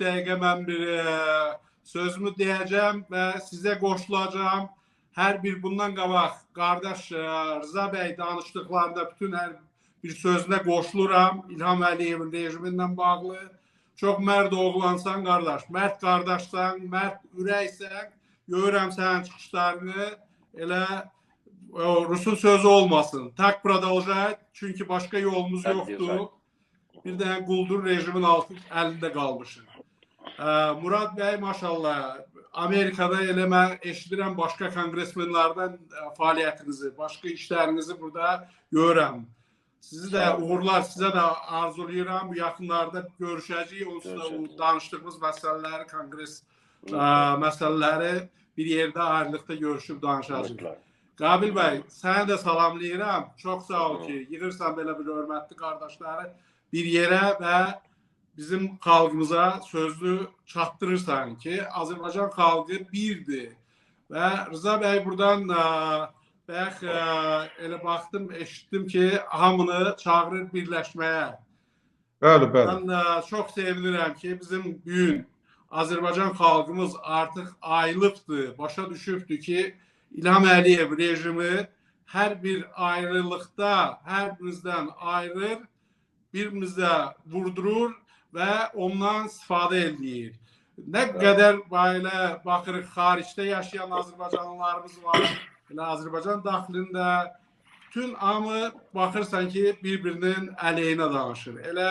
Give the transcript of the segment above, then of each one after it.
dəqiqə mən bir e, sözümü deyəcəm və sizə qoşulacağam. Hər bir bundan qabaq qardaş e, Rıza bəy danışdıqlarında bütün hər bir sözünə qoşuluram. İlham Əliyevin rejimindən bağlı. Çox mərd oğlansan qardaş, mərd qardaşsan, mərd ürəksən. Görürəm sənin çıxışlarını. Elə o, Rusun sözü olmasın. Tak продолжать. Çünki başqa yolumuz Hadi yoxdur. Rıza. Bir dənə quldur rejimin altı əlində qalmışıq. Ee, Murat Bey maşallah Amerika'da eleme eşdiren başka kongresmenlerden e, faaliyetinizi, başka işlerinizi burada görəm. Sizi de uğurlar, size de arzulayıram. Bu yakınlarda görüşeceğiz. Onunla o danıştığımız meseleleri, kongres e, meseleleri bir yerde ayrılıkta görüşüp danışacağız. Qabil Bey, seni de salamlayıram. Çok sağ ol ki, yığırsan böyle bir hörmətli kardeşleri bir yere ve bizim xalqımıza sözlü çatdırırsan ki, Azərbaycan xalqı birdir. Və Rıza bəy buradan ə, bax ə, elə baxdım, eşitdim ki, hamını çağırır birləşməyə. Bəli, bəli. Mən ə, çox sevinirəm ki, bizim bu gün Azərbaycan xalqımız artıq ayılıbdır, başa düşübdür ki, İlham Əliyev rejimi hər bir ayrılıqda hər birimizdən ayırır, birimizə vurdurur və ondan istifadə eləyir. Nə qədər belə baxırıq xaricdə yaşayan Azərbaycanlılarımız var, elə Azərbaycan daxilində bütün hamı baxırsan ki, bir-birinin əleyhinə danışır. Elə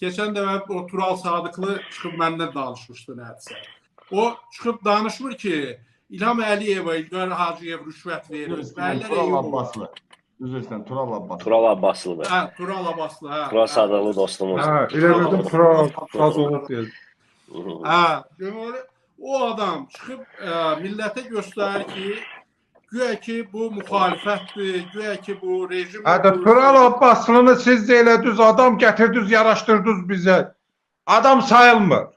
keçən dəfə o Tural Sadıqlı çıxıb məndən danışmışdı nədirsə. O çıxıb danışmır ki, İlham Əliyevə İlqar Hacıyev rüşvət verir. Bəylər Tural eyib Abbaslı. Üzrsən Tural Abbaslı. Tural Abbaslıdır. Hə, Tural Abbaslı, hə. Tural. Sadıqlı dostumuz. Hə, elə bildim Tural Fazolov deyir. Hə, deməli o adam çıxıb ə, millətə göstərir ki, güya ki bu müxalifətdir, güya ki bu rejim Hə, Tural Abbaslını siz də elə düz adam gətirdiniz, yaraşdırdınız bizə. Adam sayılmır.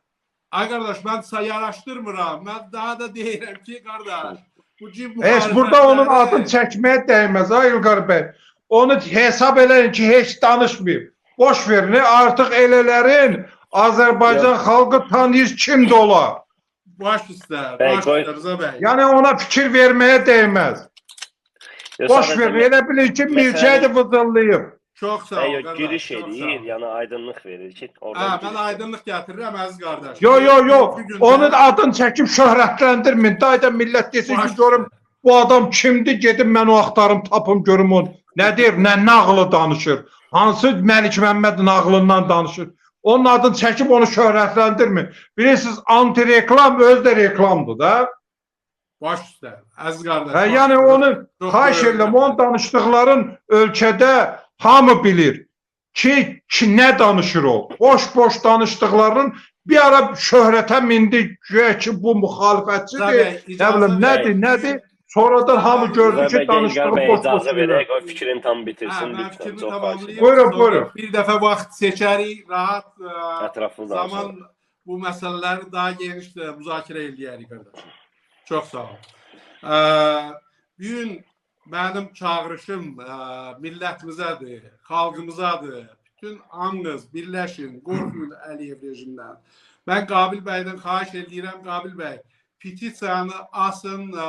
Ay qardaş, mən say araşdırmıram. Mən daha da deyirəm ki, qardaş, Heç burada onun adını çəkməyə dəyməz ha İlqar bəy. Onu hesab eləyin ki, heç danışmayıb. Boş verin, artıq elələrin Azərbaycan xalqı tanıyır kimdir ola. baş üstə, baş üstə Rıza bəy. Yəni ona fikir verməyə dəyməz. Boş verin, elə bilin ki, milçəyi vızıllayıb. Çox sağ ol, qardaş. giriş edir, yəni aydınlıq verir ki, Hə, oradan mən aydınlıq gətirirəm əziz qardaş. Yo yo yo, onun adını çəkib şöhrətləndirməyin. Dayda millət desin ki, görüm bu adam kimdir? Gedim mən o axtarım, tapım görüm onu. Nə deyir, nə nağılı danışır? Hansı Məlik Məmməd nağılından danışır? Onun adını çəkib onu şöhrətləndirməyin. Bilirsiniz, anti reklam öz də reklamdır da. Baş üstə, əziz qardaş. Hə, yəni onu xahiş edirəm, onun danışdıqların ölkədə hamı bilir ki, ki nə danışır o. Boş-boş danışdıqlarının bir ara şöhrətə mindi güya ki, bu müxalifətçidir. Nə bilim, nədir, nədir? Sonradan hamı gördü ki, danışdığı boş-boş verək, o fikrini tam bitirsin Hə, lütfən. Çox xahiş. Buyurun, buyurun. Bir dəfə vaxt seçərik, rahat ə, Ətraflı zaman danışalım. bu məsələləri daha geniş müzakirə eləyərik qardaşım. Çox sağ ol. Ə, bu gün mənim çağırışım ə, millətimizədir, xalqımızadır. Bütün hamınız birləşin, qorxmayın Əliyev rejimindən. Mən Qabil bəydən xahiş edirəm, Qabil bəy, petisiyanı asın ə,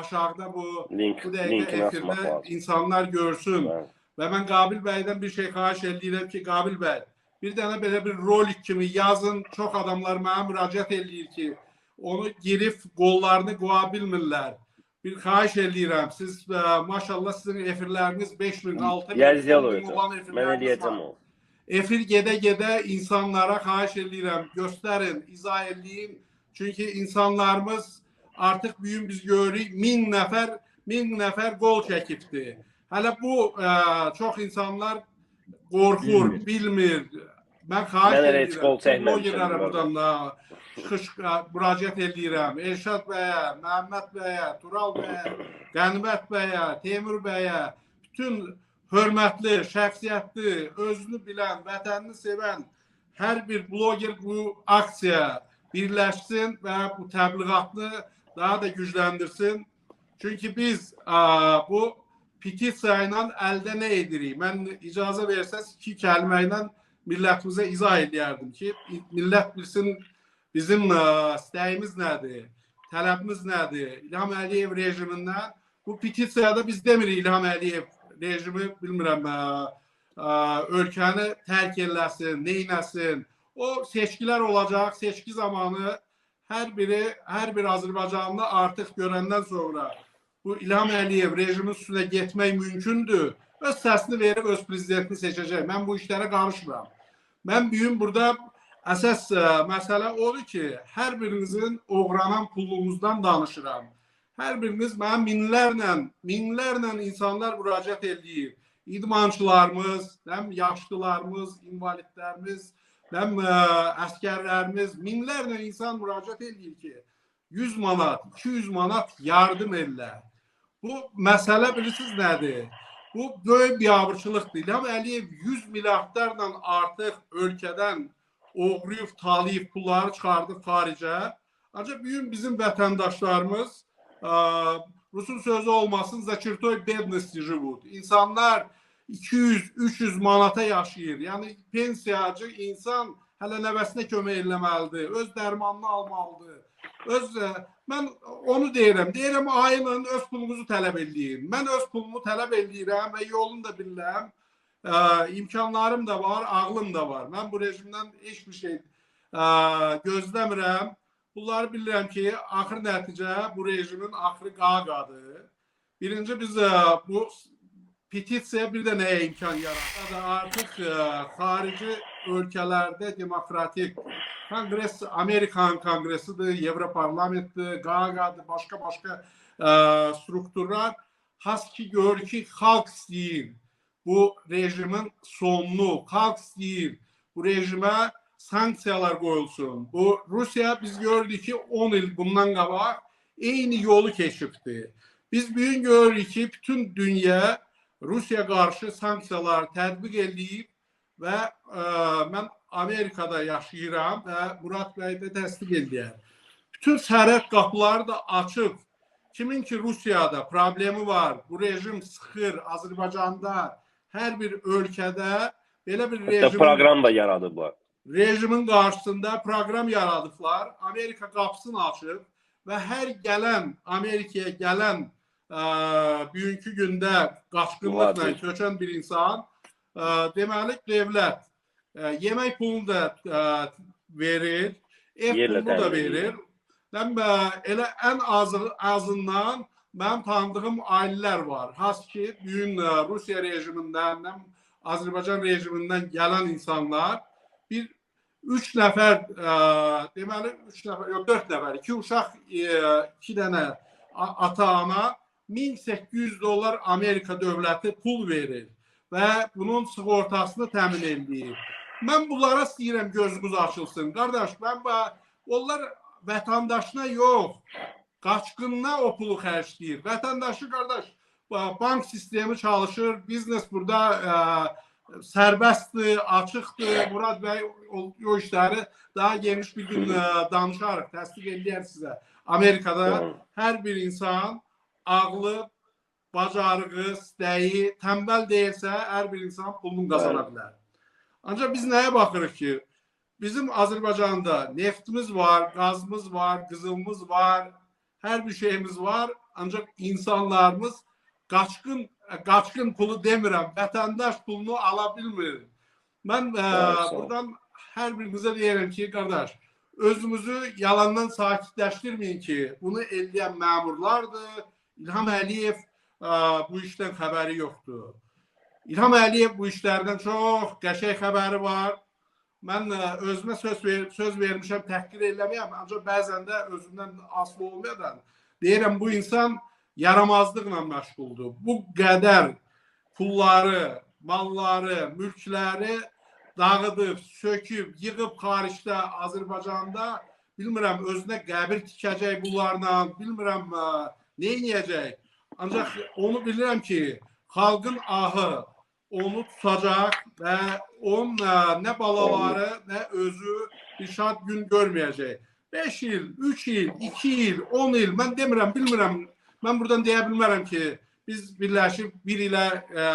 aşağıda bu Link, bu dəqiqə efirdə insanlar görsün. Bəli. Və mən Qabil bəydən bir şey xahiş edirəm ki, Qabil bəy, bir dənə belə bir rolik kimi yazın. Çox adamlar mənə müraciət eləyir ki, onu girib qollarını qoya bilmirlər. Bir xahiş edirəm. Siz ə, maşallah sizin efirləriniz 5000, 6000 Yazıya 10 bin olan Mən efirləriniz eləyəcəm var. o. Efir gedə-gedə insanlara xahiş edirəm, göstərin, izah eləyin. Çünki insanlarımız artıq bu gün biz görürük 1000 nəfər 1000 nəfər qol çəkibdi. Hələ bu ə, çox insanlar qorxur, Bilmir. bilmir. Mən xahiş Mən edirəm. qol çəkməmişəm, bu buradan da çıxış müraciət edirəm. Elşad bəyə, Məhəmməd bəyə, Tural bəyə, Qənimət bəyə, Teymur bəyə, bütün hörmətli, şəxsiyyətli, özünü bilən, vətənini sevən hər bir bloger bu aksiya birləşsin və bu təbliğatını daha da gücləndirsin. Çünki biz ə, bu petisiya ilə əldə nə edirik? Mən icazə versəz iki kəlmə ilə millətimizə izah edərdim ki, millət bilsin bizim ə, istəyimiz nədir? Tələbimiz nədir? İlham Əliyev rejimindən bu petisiyada biz demirik İlham Əliyev rejimi bilmirəm ə, ə, ölkəni tərk eləsin, neynəsin. O seçkilər olacaq. Seçki zamanı hər biri, hər bir Azərbaycanlı artıq görəndən sonra bu İlham Əliyev rejimin üstünə getmək mümkündür. Öz səsini verib öz prezidentini seçəcək. Mən bu işlərə qarışmıram. Mən bu gün burada əsas ə, məsələ odur ki, hər birinizin oğranan pulunuzdan danışıram. Hər biriniz mənim minlərlə, minlərlə insanlar müraciət eləyir. İdmançılarımız, həm yaşlılarımız, invalidlərimiz, həm ə, əskərlərimiz, minlərlə insan müraciət eləyir ki, 100 manat, 200 manat yardım elə. Bu məsələ bilirsiniz nədir? Bu böyük biabırçılıqdır. İlham Əliyev 100 milyardlarla artıq ölkədən oğruyub, talayıb pulları çıxardıb xaricə. Ancaq bu gün bizim vətəndaşlarımız ə, Rusun sözü olmasın, zakirtoy bednosti живут. İnsanlar 200-300 manata yaşayır. Yəni pensiyacı insan hələ nəvəsinə kömək eləməlidir, öz dərmanını almalıdır. Öz ə, mən onu deyirəm. Deyirəm ayının öz pulunuzu tələb eləyin. Mən öz pulumu tələb eləyirəm və yolunu da bilirəm. Ə, imkanlarım da var, ağlım da var. Mən bu rejimdən heç bir şey ə, gözləmirəm. Bunları bilirəm ki, axır nəticə bu rejimin axırı qaqadır. Birinci biz ə, bu Petitse bir de neye imkan yarattı? Artık e, harici ülkelerde demokratik kongres, Amerikan kongresidir, Evroparlament'tir, Gaga'dır, başka başka e, strukturlar haski gör ki halk değil. Bu rejimin sonunu halk değil. Bu rejime sanksiyalar koyulsun. Bu Rusya biz gördük ki 10 yıl bundan kabak aynı yolu keşifti. Biz bugün görürük ki bütün dünya Rusiya qarşı sanksiyalar tətbiq eləyib və ə, mən Amerikada yaşayıram və Murad bəy də təsdiq edir. Bütün sərhəd qapıları da açıq. Kimin ki Rusiyada problemi var, bu rejim sıxır Azərbaycanda hər bir ölkədə belə bir rejim proqram da yaradıblar. rejimin qarşısında proqram yaradıblar. Amerika qapısını açıb və hər gələn Amerikaya gələn ə, bugünkü gündə qaçqınlıqla köçən bir insan ə, deməli dövlət ə, yemək pulunu da ə, verir, ev Yerlə pulunu da verir. Mən ə, elə ən azı, azından mənim tanıdığım ailələr var. Has ki, bu gün ə, Rusiya rejimindən, Azərbaycan rejimindən gələn insanlar bir üç nəfər ə, deməli üç nəfər, yox 4 nəfər, iki uşaq, ə, iki dənə a- ata-ana 1800 dollar Amerika dövləti pul verir və bunun sığortasını təmin edir. Mən bunlara istəyirəm gözünüz açılsın. Qardaş, mən ba- onlar vətəndaşına yox, qaçqınına o pulu xərcləyir. Vətəndaşı qardaş, ba- bank sistemi çalışır, biznes burada ə, sərbəstdir, açıqdır. Murad bəy o, o işləri daha geniş bir gün ə, danışarıq, təsdiq eləyər sizə. Amerikada hər bir insan ağlı, bacarığı, istəyi, tənbəl deyilsə, hər bir insan pulunu qazana bilər. Ancaq biz nəyə baxırıq ki, bizim Azərbaycanda neftimiz var, qazımız var, qızılımız var, hər bir şeyimiz var. Ancaq insanlarımız qaçqın qaçqın pulu demirəm, vətəndaş pulunu ala bilmir. Mən ə, ol. buradan hər birinizə deyirəm ki, qardaş, özümüzü yalandan sakitləşdirməyin ki, bunu eləyən məmurlardır. İlham Əliyev ə, bu işdən xəbəri yoxdur. İlham Əliyev bu işlərdən çox qəşəng xəbəri var. Mən ə, özümə söz ver, söz vermişəm, təhqir eləməyəm, ancaq bəzən də özümdən asılı olmayan deyirəm bu insan yaramazlıqla məşğuldur. Bu qədər pulları, malları, mülkləri dağıdıb, söküb, yığıb xaricdə Azərbaycanda bilmirəm özünə qəbir tikəcək bunlarla, bilmirəm ə, nə edəcək. Ancaq onu bilirəm ki, xalqın ahı onu tutacaq və onun ə, nə balaları, nə özü bir şad gün görməyəcək. 5 il, 3 il, 2 il, 10 il, mən demirəm, bilmirəm. Mən buradan deyə bilmərəm ki, biz birləşib bir ilə ə,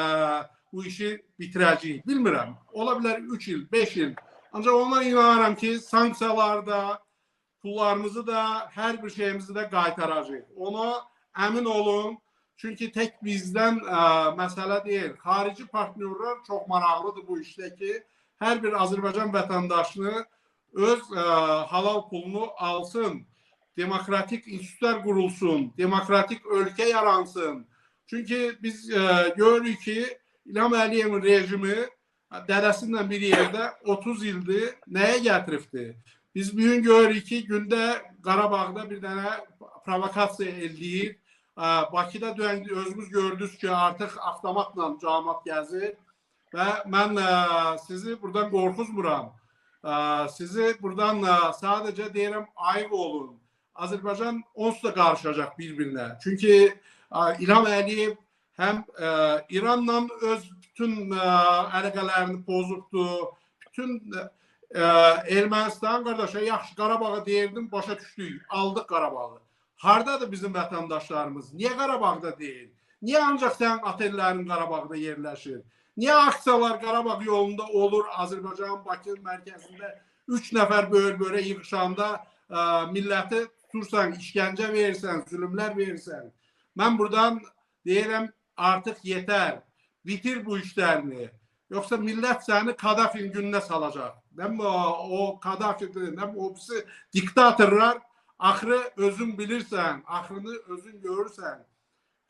bu işi bitirəcəyik. Bilmirəm. Ola bilər 3 il, 5 il. Ancaq ona inanıram ki, sanksiyalarda pullarımızı da hər bir şeyimizi də qaytaracağıq. Ona əmin olun. Çünki tək bizdən ə, məsələ deyil. Xarici partnyorlar çox maraqlıdır bu işdə ki, hər bir Azərbaycan vətəndaşını öz ə, halal pulunu alsın. Demokratik institutlar qurulsun, demokratik ölkə yaransın. Çünki biz ə, görürük ki, İlham Əliyevin rejimi dədəsindən bir yerdə 30 ildir nəyə gətiribdi? Biz bu gün görürük ki, gündə Qarabağda bir dənə provokasiya eləyir. Ə, Bakıda dünən özümüz gördünüz ki, artıq avtomatla cəmaət gəzir və mən ə, sizi buradan qorxuzmuram. Ə, Sizi buradan sadəcə deyirəm ayıq olun. Azərbaycan onsuz da qarışacaq bir-birinə. Çünki İlham Əliyev həm İranla öz bütün əlaqələrini pozubdu. Bütün Ermənistan qardaşa yaxşı Qarabağı deyirdim, başa düşdük. Aldıq Qarabağı. Hardadır bizim vətəndaşlarımız? Niyə Qarabağda deyil? Niyə ancaq sənin otellərin Qarabağda yerləşir? Niyə aksiyalar Qarabağ yolunda olur Azərbaycan Bakının mərkəzində 3 nəfər böyür-böyrə yığışanda ə, milləti tutursan, işgəncə verirsən, zülmlər verirsən. Mən buradan deyirəm artıq yetər. Bitir bu işlərini. Yoxsa millət səni Kadafin gününə salacaq. Nə o, o Kadafidir, nə o birisi diktatorlar axırı özün bilirsən, axırını özün görürsən.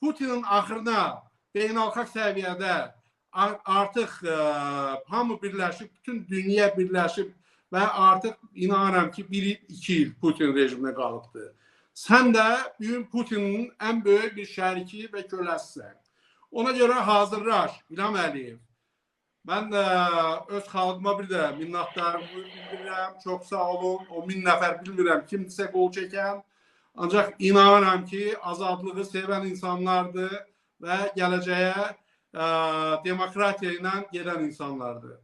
Putinin axırına beynəlxalq səviyyədə ar- artıq ə, hamı birləşib, bütün dünya birləşib və artıq inanıram ki, 1 il, 2 il Putin rejiminə qalıbdı. Sən də bu gün Putinin ən böyük bir şəriki və köləsisən. Ona görə hazırlaş İlham Əliyev. Mən də öz xalqıma bir də minnətdarımı bildirirəm. Çox sağ olun. O min nəfər bilmirəm kimdirsə qol çəkən. Ancaq inanıram ki, azadlığı sevən insanlardır və gələcəyə ə, demokratiya ilə gedən insanlardır.